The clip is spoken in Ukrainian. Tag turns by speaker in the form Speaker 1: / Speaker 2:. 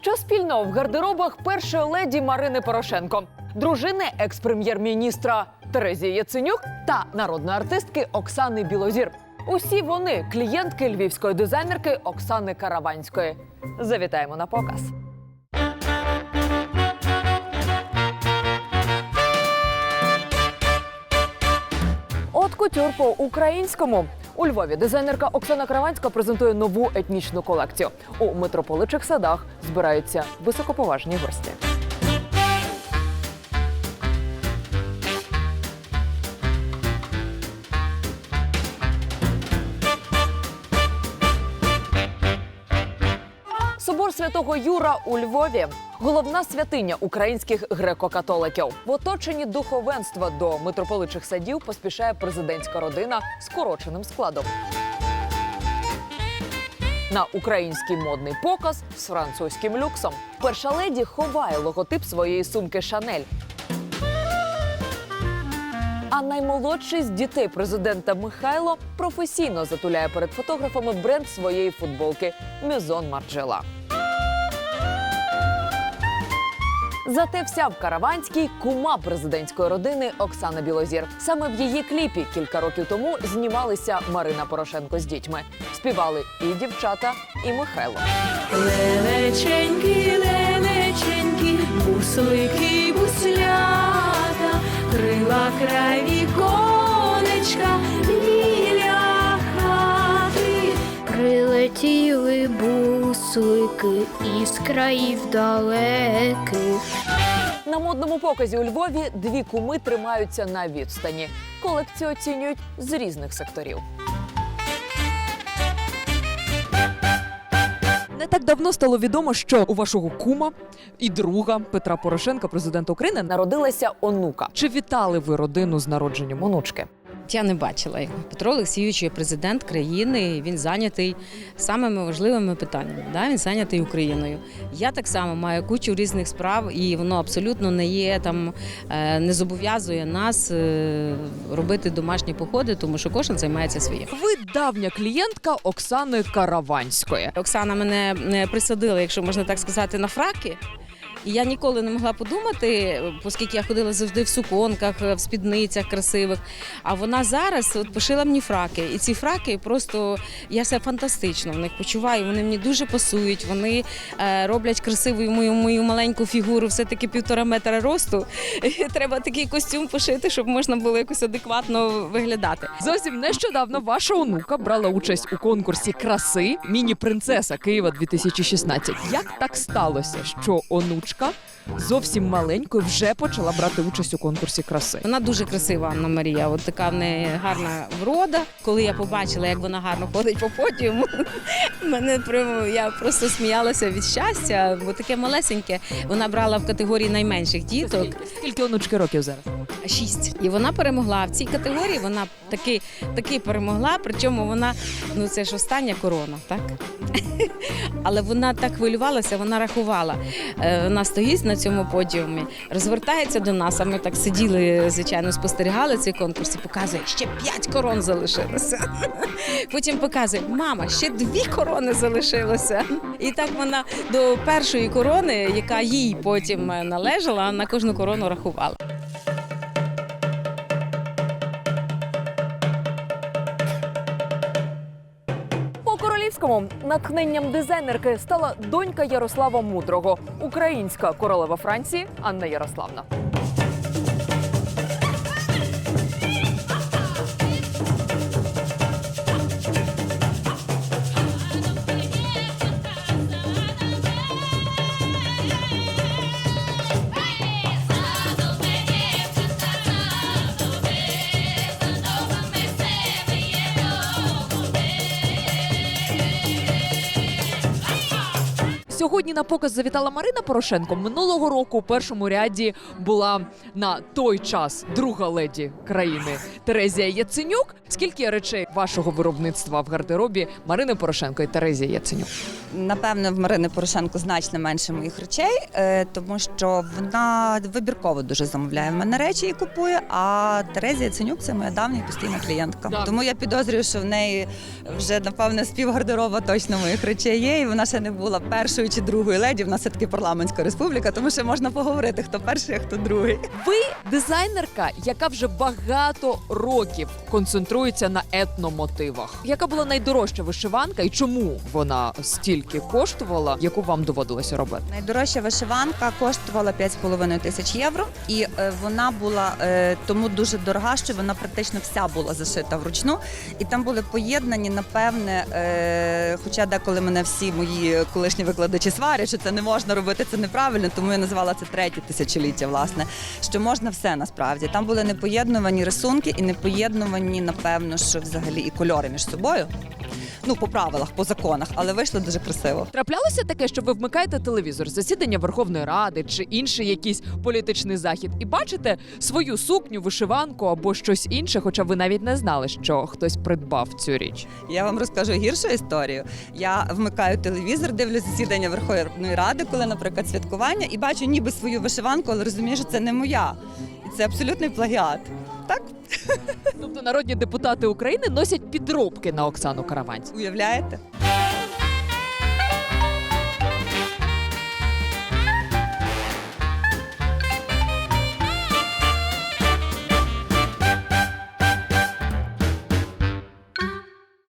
Speaker 1: Що спільного в гардеробах першої леді Марини Порошенко, дружини екс-прем'єр-міністра Терезії Яценюк та народної артистки Оксани Білозір. Усі вони клієнтки львівської дизайнерки Оксани Караванської. Завітаємо на показ. От кутюр по українському. У Львові дизайнерка Оксана Краванська презентує нову етнічну колекцію. У митрополичих садах збираються високоповажні гості. Святого Юра у Львові головна святиня українських греко-католиків. В оточенні духовенства до митрополичих садів поспішає президентська родина скороченим складом. На український модний показ з французьким люксом. Перша леді ховає логотип своєї сумки Шанель. А наймолодший з дітей президента Михайло професійно затуляє перед фотографами бренд своєї футболки Мезон Марджела. Зате вся в Караванській кума президентської родини Оксана Білозір. Саме в її кліпі кілька років тому знімалися Марина Порошенко з дітьми. Співали і дівчата, і Михайло.
Speaker 2: Лелеченькі, лелеченькі, буслики, буслята, крила край віконечка біля хати.
Speaker 3: Прилетіли буслики із країв далеких.
Speaker 1: На модному показі у Львові дві куми тримаються на відстані. Колекцію оцінюють з різних секторів.
Speaker 4: Не так давно стало відомо, що у вашого кума і друга Петра Порошенка, президента України,
Speaker 1: Народилася онука
Speaker 4: чи вітали ви родину з народженням?
Speaker 1: онучки.
Speaker 5: Я не бачила його. Петро Олексійович є президент країни. Він зайнятий самими важливими питаннями. Да? Він зайнятий Україною. Я так само маю кучу різних справ, і воно абсолютно не є там, е, не зобов'язує нас е, робити домашні походи, тому що кожен займається своїм.
Speaker 4: Ви давня клієнтка Оксани Караванської.
Speaker 5: Оксана мене е, присадила, якщо можна так сказати, на фраки. І я ніколи не могла подумати, оскільки я ходила завжди в суконках, в спідницях красивих. А вона зараз от пошила мені фраки. І ці фраки просто я себе фантастично в них почуваю. Вони мені дуже пасують. Вони е, роблять красивою мою мою маленьку фігуру, все таки півтора метра росту. І треба такий костюм пошити, щоб можна було якось адекватно виглядати.
Speaker 4: Зовсім нещодавно ваша онука брала участь у конкурсі краси Міні-принцеса Києва 2016. Як так сталося, що онучка зовсім маленькою вже почала брати участь у конкурсі краси?
Speaker 5: Вона дуже красива, Анна Марія. От така в неї гарна врода. Коли я побачила, як вона гарно ходить по подіуму, мене прямо я просто сміялася від щастя, бо таке малесеньке. Вона брала в категорії найменших діток
Speaker 4: Скільки онучки років зараз?
Speaker 5: Шість. І вона перемогла в цій категорії. Вона таки, таки перемогла. Причому вона ну це ж остання корона, так? Але вона так хвилювалася, вона рахувала. Е, Вона стоїть на цьому подіумі, розвертається до нас. А ми так сиділи, звичайно, спостерігали цей конкурс і показує, ще п'ять корон залишилося. Потім показує, мама, ще дві корони залишилося. І так вона до першої корони, яка їй потім належала, на кожну корону рахувала.
Speaker 1: По королівському натхненням дизайнерки стала донька Ярослава Мудрого, українська королева Франції Анна Ярославна.
Speaker 4: Сьогодні на показ завітала Марина Порошенко. Минулого року у першому ряді була на той час друга леді країни Терезія Яценюк. Скільки речей вашого виробництва в гардеробі Марини Порошенко і Терезія Яценюк?
Speaker 6: Напевно, в Марини Порошенко значно менше моїх речей, е, тому що вона вибірково дуже замовляє в мене речі і купує. А Терезія Ценюк це моя давня постійна клієнтка.
Speaker 4: Так.
Speaker 6: Тому я підозрюю, що в неї вже напевно пів гардероба точно моїх речей є, і вона ще не була першою керуючи другою леді, в нас все таки парламентська республіка, тому що можна поговорити, хто перший, а хто другий.
Speaker 4: Ви дизайнерка, яка вже багато років концентрується на етномотивах. Яка була найдорожча вишиванка і чому вона стільки коштувала, яку вам доводилося робити?
Speaker 6: Найдорожча вишиванка коштувала 5,5 тисяч євро, і е, вона була е, тому дуже дорога, що вона практично вся була зашита вручну. І там були поєднані, напевне, е, хоча деколи мене всі мої колишні викладачі сварять, що це не можна робити, це неправильно, тому я називала це третє тисячоліття, власне, що можна все насправді. Там були непоєднувані рисунки і непоєднувані, напевно, що взагалі і кольори між собою. Ну, по правилах, по законах, але вийшло дуже красиво.
Speaker 4: Траплялося таке, що ви вмикаєте телевізор, засідання Верховної Ради чи інший якийсь політичний захід, і бачите свою сукню, вишиванку або щось інше, хоча ви навіть не знали, що хтось придбав цю річ.
Speaker 6: Я вам розкажу гіршу історію. Я вмикаю телевізор, дивлюсь засідання Верховної Ради, коли, наприклад, святкування, і бачу ніби свою вишиванку, але розумію, що це не моя. І це абсолютний плагіат. Так
Speaker 4: Тобто народні депутати України носять підробки на Оксану Караванську.
Speaker 6: уявляєте?